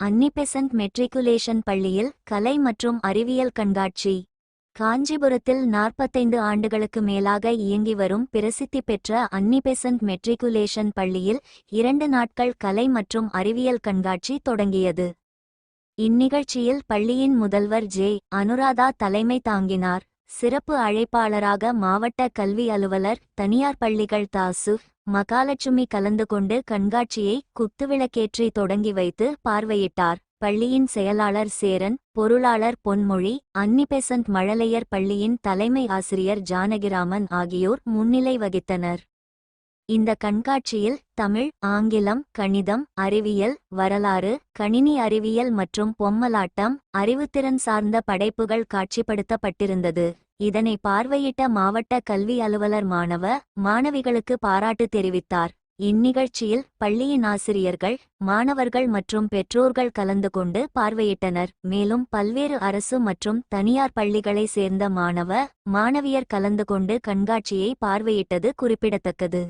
Annie Besant matriculation பள்ளியில் கலை மற்றும் அறிவியல் கண்காட்சி. காஞ்சிபுரத்தில் நாற்பத்தைந்து ஆண்டுகளுக்கு மேலாக இயங்கி வரும் பிரசித்தி பெற்ற அன்னிபெசன்ட் மெட்ரிகுலேஷன் பள்ளியில் இரண்டு நாட்கள் கலை மற்றும் அறிவியல் கண்காட்சி தொடங்கியது. இந்நிகழ்ச்சியில் பள்ளியின் முதல்வர் ஜே. அனுராதா தலைமை தாங்கினார். சிறப்பு அழைப்பாளராக மாவட்ட கல்வி அலுவலர் தனியார் பள்ளிகள் தாசு மகாலட்சுமி கலந்து கொண்டு கண்காட்சியை குத்துவிளக்கேற்றி தொடங்கி வைத்து பார்வையிட்டார். பள்ளியின் செயலாளர் சேரன் பொருளாளர் பொன்மொழி அன்னிபெசன்ட் மழலையர் பள்ளியின் தலைமை ஆசிரியர் ஜானகிராமன் ஆகியோர் முன்னிலை வகித்தனர். இந்த கண்காட்சியில் தமிழ் ஆங்கிலம் கணிதம் அறிவியல் வரலாறு கணினி அறிவியல் மற்றும் பொம்மலாட்டம் அறிவுத்திறன் சார்ந்த படைப்புகள் காட்சிப்படுத்தப்பட்டிருந்தது. இதனை பார்வையிட்ட மாவட்ட கல்வி அலுவலர் மாணவ மாணவிகளுக்கு பாராட்டு தெரிவித்தார். இந்நிகழ்ச்சியில் பள்ளியின் ஆசிரியர்கள் மாணவர்கள் மற்றும் பெற்றோர்கள் கலந்து கொண்டு பார்வையிட்டனர். மேலும் பல்வேறு அரசு மற்றும் தனியார் பள்ளிகளை சேர்ந்த மாணவ மாணவியர் கலந்து கொண்டு கண்காட்சியை பார்வையிட்டது குறிப்பிடத்தக்கது.